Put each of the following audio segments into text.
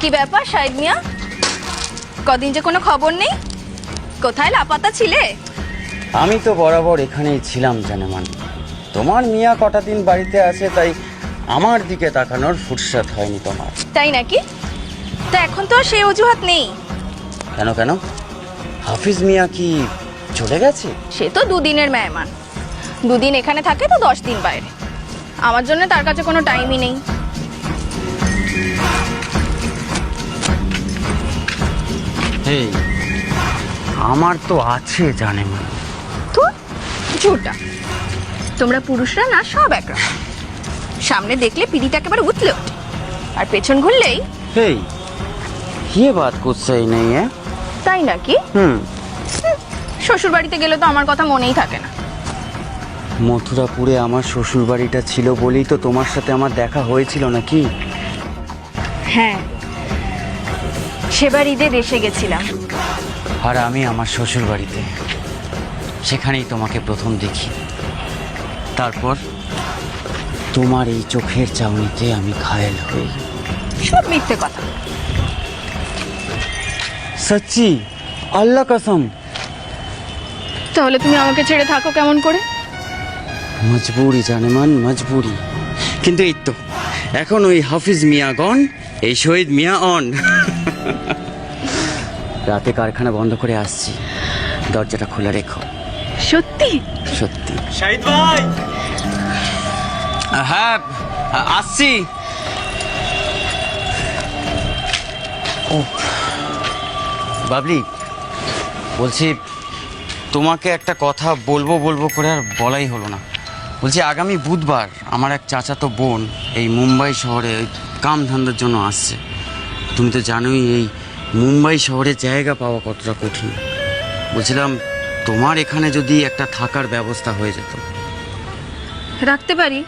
কি ব্যাপার সাহেব মিয়া? কদিন যে কোনো খবর নেই? কোথায় লাপাতা ছিলে? আমি তো বরাবর এখানেই ছিলাম জানেমান। তোমার মিয়া কটা দিন বাড়িতে আছে তাই আমার দিকে তাকানোর ফুরসত হয়নি তোমার। তাই নাকি? তা এখন তো সেই অজুহাত নেই। কেন কেন? হাফিজ মিয়া কি চলে গেছে? সে তো দুদিনের মেহমান। দুদিন এখানে থাকে তো দশ দিন বাইরে। আমার জন্য তার কাছে কোনো টাইমই নেই। এই আমার তো আছে জানেমান তো ঝুটা তোমরা পুরুষরা না সব একরকম সামনে দেখলে পিড়িটা একেবারে উতলে ওঠে আর পেছন ঘুরলেই এই ये बात कुछ सही नहीं है তাই নাকি হুম শ্বশুর বাড়িতে গেলে তো আমার কথা মনেই থাকে না মথুরাপুরে আমার শ্বশুর বাড়িটা ছিল বলেই তো তোমার সাথে আমার দেখা হয়েছিল নাকি হ্যাঁ সেবার ঈদে দেশে গেছিলাম। আর আমি আমার শ্বশুর বাড়িতে। সেখানেই তোমাকে প্রথম দেখি। তারপর তোমার এই চোখের চাউনিতে আমি ঘায়েল হই। সব মিথ্যে কথা। সচ্চি আল্লাহ কসম। তাহলে তুমি আমাকে ছেড়ে থাকো কেমন করে? মজবুরি জানেমান মজবুরি। কিন্তু এই তো এখন ওই হাফিজ মিয়া গন এই শহীদ মিয়া অন। রাতে কারখানা বন্ধ করে আসছি। দরজাটা খোলা রেখো। সত্যি? সত্যি। শাহিদ ভাই! হ্যাঁ আসছি। ও বাবলি বলছি তোমাকে একটা কথা বলব বলব করে আর বলাই হলো না। বলছি আগামী বুধবার আমার এক চাচাতো বোন এই মুম্বাই শহরে ওই কাম ধান্দার জন্য আসছে। তুমি তো জানোই এই মুম্বাই শহরে জায়গা পাওয়া কতটা কঠিন। বলছিলাম তোমার এখানে যদি একটা থাকার ব্যবস্থা হয়ে যেত। রাখতে পারি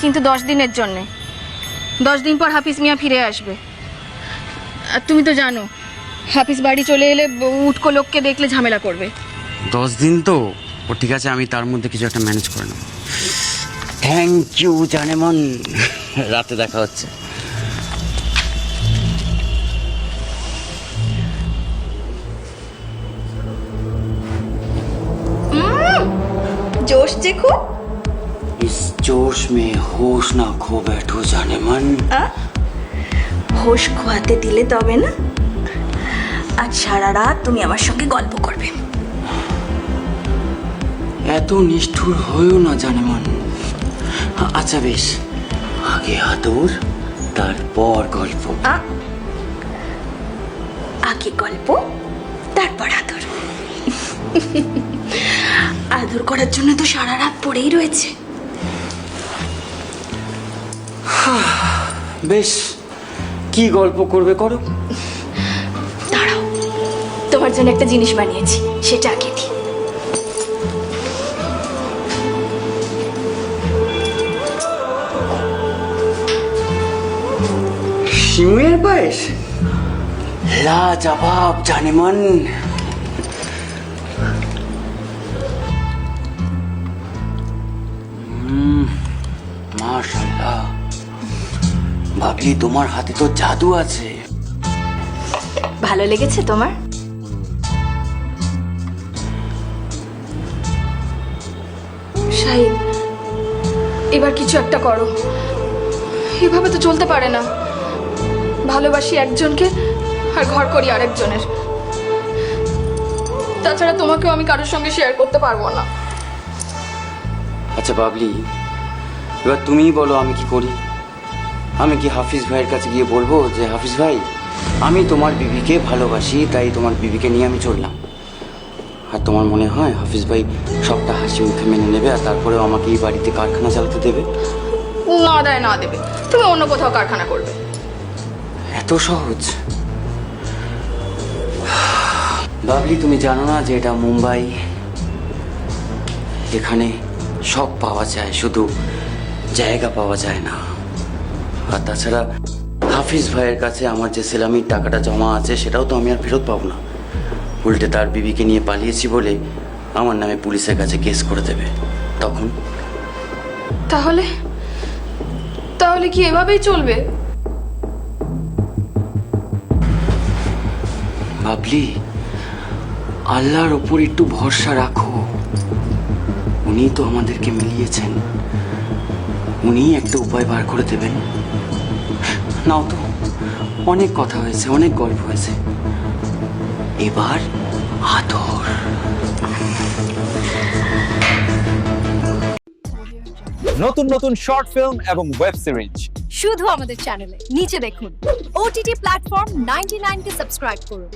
কিন্তু দশ দিনের জন্যে। দশ দিন পর হাফিজ মিয়া ফিরে আসবে। আর তুমি তো জানো হাফিজ বাড়ি চলে এলে উটকো লোককে দেখলে ঝামেলা করবে। দশ দিন তো? ও ঠিক আছে আমি তার মধ্যে কিছু একটা ম্যানেজ করে নেব। থ্যাংক ইউ জানেমন। রাতে দেখা হচ্ছে। জোশ যে খুব इस जोश में होश ना खो बैठो जानेमन হোশ খোয়াতে দিলে তবে না আজ সারা রাত তুমি আমার সঙ্গে গল্প করবে এত নিষ্ঠুর হয়েও না জানেমন আচ্ছা বেশ আগে আদর তারপর গল্প আ- আগে গল্প তারপর আদর আদর করার জন্য তো সারা রাত পড়েই রয়েছে। বেশ কি গল্প করবে করো? দাঁড়াও তোমার জন্য একটা জিনিস বানিয়েছি সেটা আগে দিই। শিমুয়ের পায়েস? লা জবাব জানেমন। ভাবলি তোমার হাতে তো জাদু আছে? ভালো লেগেছে তোমার? শাহিদ এবার কিছু একটা করো। এভাবে তো চলতে পারে না। ভালোবাসি একজনকে আর ঘর করি আরেকজনের। তাছাড়া তোমাকেও আমি কারোর সঙ্গে শেয়ার করতে পারব না। আচ্ছা বাবলি এবার তুমিই বলো আমি কি করি। আমি কি হাফিজ ভাইয়ের কাছে গিয়ে বলব যে হাফিজ ভাই আমি তোমার বিবিকে ভালোবাসি তাই তোমার বিবিকে নিয়ে আমি চললাম। আর তোমার মনে হয় হাফিজ ভাই সবটা হাসি মুখে মেনে নেবে আর তারপরেও আমাকে এই বাড়িতে কারখানা চালাতে দেবে? না দেয় না দেবে। তুমি অন্য কোথাও কারখানা করবে। এত সহজ? বাবলি তুমি জানো না যে এটা মুম্বাই। এখানে সব পাওয়া যায় শুধু জায়গা পাওয়া যায় না। আর তাছাড়া হাফিজ ভাইয়ের কাছে আমার যে সেলামির টাকাটা জমা আছে সেটাও তো আমি আর ফেরত পাবো না। উল্টে তার বিবিকে নিয়ে পালিয়েছি বলে আমার নামে পুলিশের কাছে কেস করে দেবে। তখন? তাহলে? তাহলে কি এভাবেই চলবে? বাবলি আল্লাহর ওপর একটু ভরসা রাখো। উনি তো আমাদেরকে মিলিয়েছেন। উনি একটা উপায় বার করে দেবেন। নাও তো অনেক কথা হয়েছে অনেক গল্প হয়েছে। এবার আদর। নতুন নতুন শর্ট ফিল্ম এবং ওয়েব সিরিজ। শুধু আমাদের চ্যানেলে নিচে দেখুন। ওটিটি প্ল্যাটফর্ম নাইনটি কে সাবস্ক্রাইব করুন।